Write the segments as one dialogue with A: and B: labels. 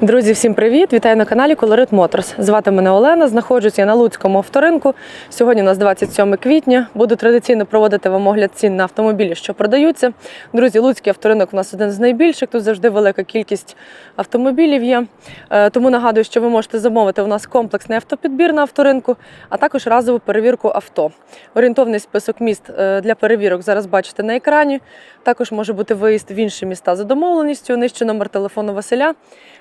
A: Друзі, всім привіт! Вітаю на каналі Colorit Motors. Звати мене Олена. Знаходжусь я на Луцькому авторинку. Сьогодні у нас 27 квітня. Буду традиційно проводити вам огляд цін на автомобілі, що продаються. Друзі, Луцький авторинок у нас один з найбільших. Тут завжди велика кількість автомобілів є. Е, Тому нагадую, що ви можете замовити у нас комплексний автопідбір на авторинку, а також разову перевірку авто. Орієнтовний список міст е, для перевірок зараз бачите на екрані. Також може бути виїзд в інші міста за домовленістю. Нижче номер телефону Василя.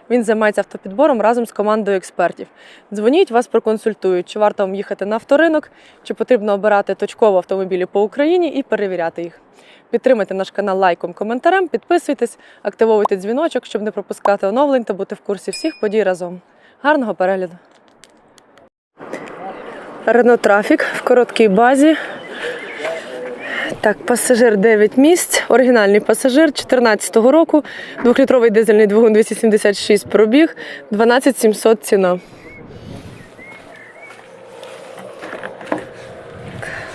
A: Він займається автопідбором разом з командою експертів. Дзвоніть, вас проконсультують, чи варто вам їхати на авторинок, чи потрібно обирати точково автомобілі по Україні і перевіряти їх. Підтримайте наш канал лайком, коментарем, підписуйтесь, активовуйте дзвіночок, щоб не пропускати оновлень та бути в курсі всіх подій разом. Гарного перегляду! Рено Трафік в короткій базі. Так, пасажир 9 місць, оригінальний пасажир 14-го року, двохлітровий дизельний двигун 276 пробіг, 12 700 ціна.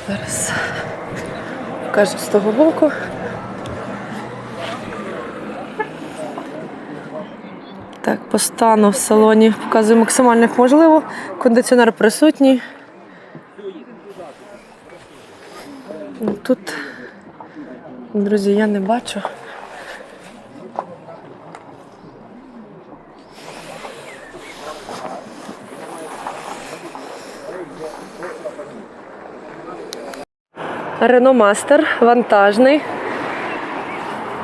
A: Зараз покажу з того боку. Так, по стану в салоні показую максимально як можливо. Кондиціонер присутній. Ну, Тут, друзі, я не бачу. Рено Мастер вантажний.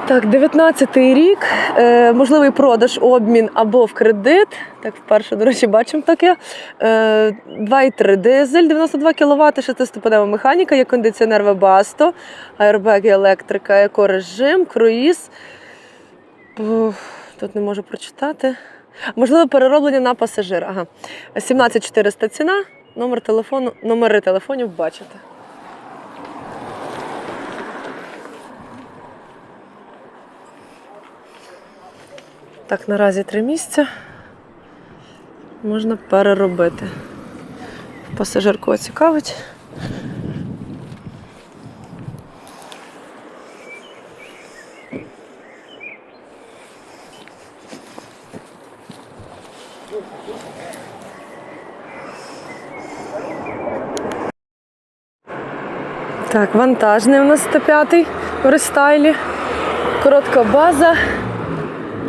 A: Так, 19-й рік. Е, можливий продаж, обмін або в кредит. Так, вперше, до речі, бачимо таке. Е, 2,3 дизель, 92 кВт, шестиступенева механіка, є кондиціонер Webasto, аербеги, електрика, екорежим, круїз. Тут не можу прочитати. Можливо, перероблення на пасажир. Ага. 17400 ціна, номер телефону, номери телефонів бачите. Так, наразі три місця. Можна переробити. Пасажир кого цікавить. Так, вантажний у нас 105-й в рестайлі. Коротка база.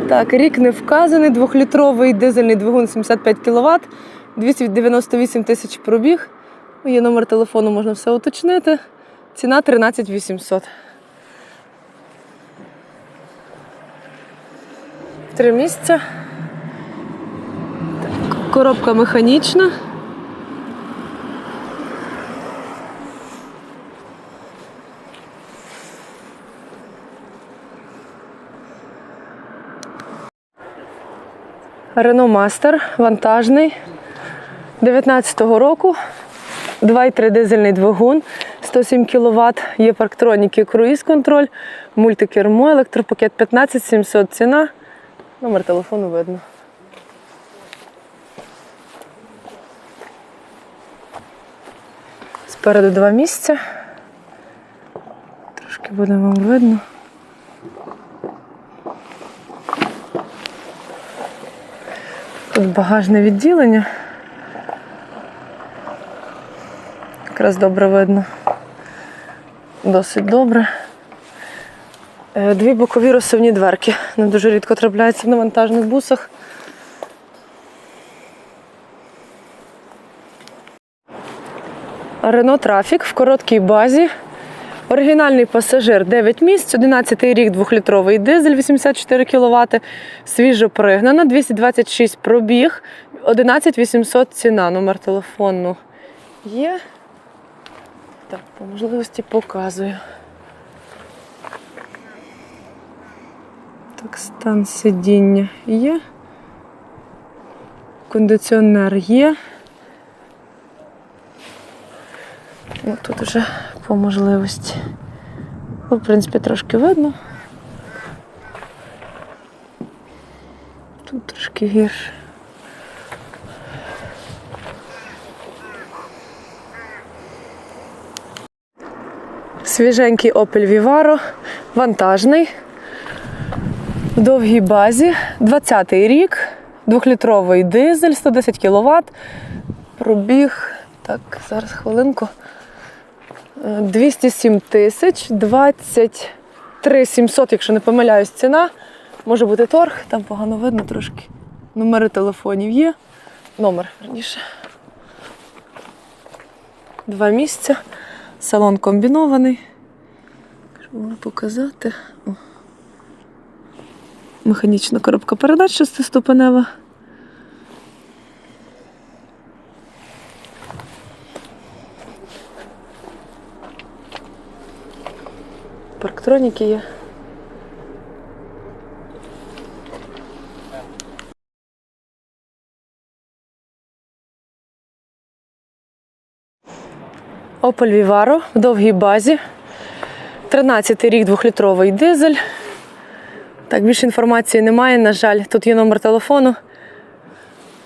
A: Так, рік не вказаний, двохлітровий дизельний двигун 75 кВт, 298 тисяч пробіг. Є номер телефону, можна все уточнити. Ціна 13 800. Три місця. Коробка механічна. Renault Master вантажний 19-го року. 2,3 дизельний двигун, 107 кВт, є парктроніки, круїз контроль, мультикермо, електропакет 15 700 ціна. Номер телефону видно. Спереду два місця. Трошки буде вам видно. Тут багажне відділення. Якраз добре видно. Досить добре. Е, Дві бокові розсувні дверки. Не дуже рідко трапляються на вантажних бусах. Рено Трафік в короткій базі. Оригінальний пасажир 9 місць, 11 рік, 2-літровий дизель, 84 кВт, свіжо пригнана, 226 пробіг, 11 800 ціна, номер телефону є. Так, по можливості показую. Так, стан сидіння є. Кондиціонер є. Ну, тут вже по можливості. Ну, В принципі, трошки видно. Тут трошки гірше. Свіженький Opel Vivaro, вантажний, в довгій базі, 20-й рік, Двохлітровий дизель, 110 кВт. Пробіг. Так, зараз хвилинку. Е, 207 тисяч, 23 700, якщо не помиляюсь, ціна. Може бути торг, там погано видно трошки. Номери телефонів є. Номер, верніше. Два місця. Салон комбінований. Що можу показати? О. Механічна коробка передач шестиступенева. Парктроніки є. Opel Vivaro в довгій базі. 13 рік, двохлітровий дизель. Так, більше інформації немає, на жаль. Тут є номер телефону.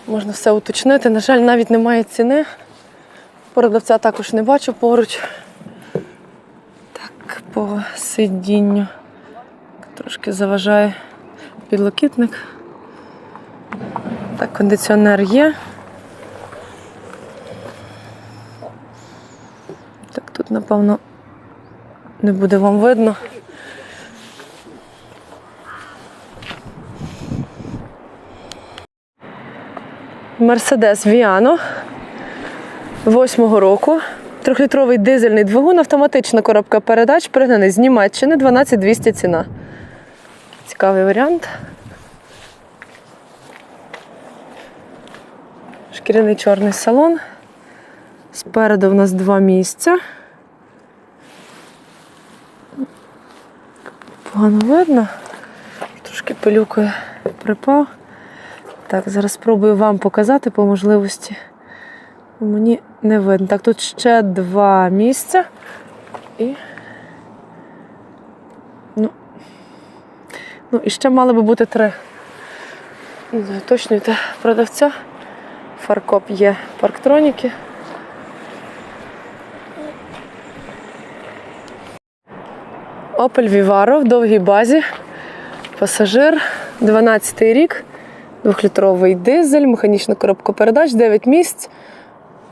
A: Можна все уточнити. На жаль, навіть немає ціни. Продавця також не бачу поруч. Так, по сидінню. Трошки заважає підлокітник. Так, кондиціонер є. Так, тут, напевно, не буде вам видно. Мерседес Віано восьмого року. Трьохлітровий дизельний двигун, автоматична коробка передач, пригнаний з Німеччини 12200 ціна. Цікавий варіант. Шкіряний чорний салон. Спереду в нас два місця. Погано видно. Трошки пилюкою припав. Так, зараз спробую вам показати по можливості. Мені не видно. Так, тут ще два місця. І. Ну, ну і ще мали би бути три. Не знаю, Уточнюйте продавця. Фаркоп є парктроніки. Opel Vivaro в довгій базі. Пасажир, 12 рік, двохлітровий дизель, механічна коробка передач, 9 місць.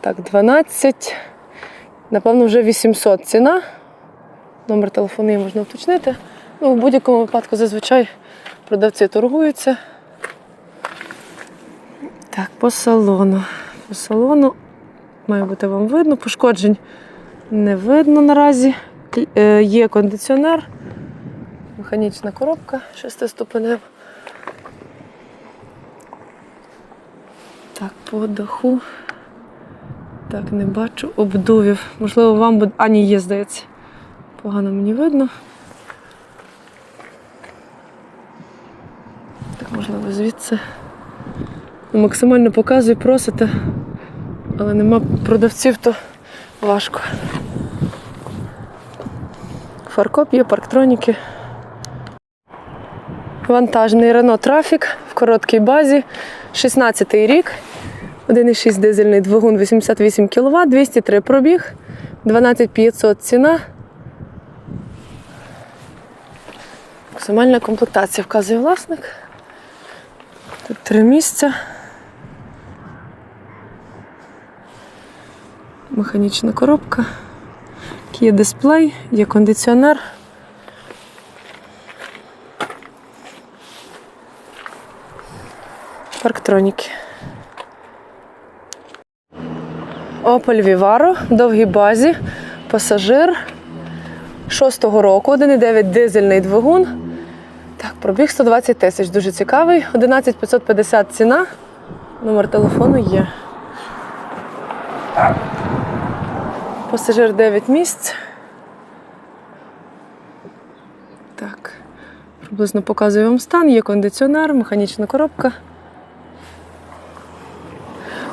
A: Так, 12. Напевно, вже 800 ціна. Номер телефону можна уточнити. Ну, в будь-якому випадку зазвичай продавці торгуються. Так, по салону. По салону має бути вам видно. Пошкоджень не видно наразі. Е, Є кондиціонер, механічна коробка шестиступенева. Так, по даху. Так, не бачу обдувів. Можливо, вам буде. А, ні, є, здається. Погано мені видно. Так, можливо, звідси. Ну, Максимально показую, просите, але нема продавців, то важко. Фаркоп є, парктроніки. Вантажний Renault Traffic в короткій базі. 16-й рік. 1,6 дизельний двигун 88 кВт, 203 пробіг, 12500 ціна. Максимальна комплектація вказує власник. Тут три місця. Механічна коробка. Є дисплей, є кондиціонер. Парктроніки. Opel Vivaro довгій базі, пасажир 6-го року, 1,9 дизельний двигун. Так, пробіг 120 тисяч, дуже цікавий. 11 550 ціна. Номер телефону є. Пасажир 9 місць. Так, приблизно показую вам стан. Є кондиціонер, механічна коробка.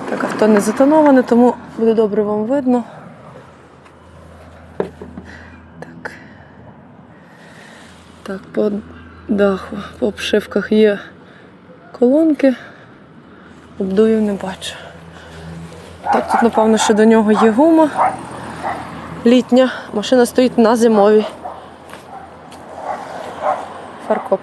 A: Так, авто не затоноване, тому буде добре вам видно. Так. Так, по даху, по обшивках є колонки. Обдуїв не бачу. Так, тут, напевно, що до нього є гума. Літня. Машина стоїть на зимовій. Фаркоп.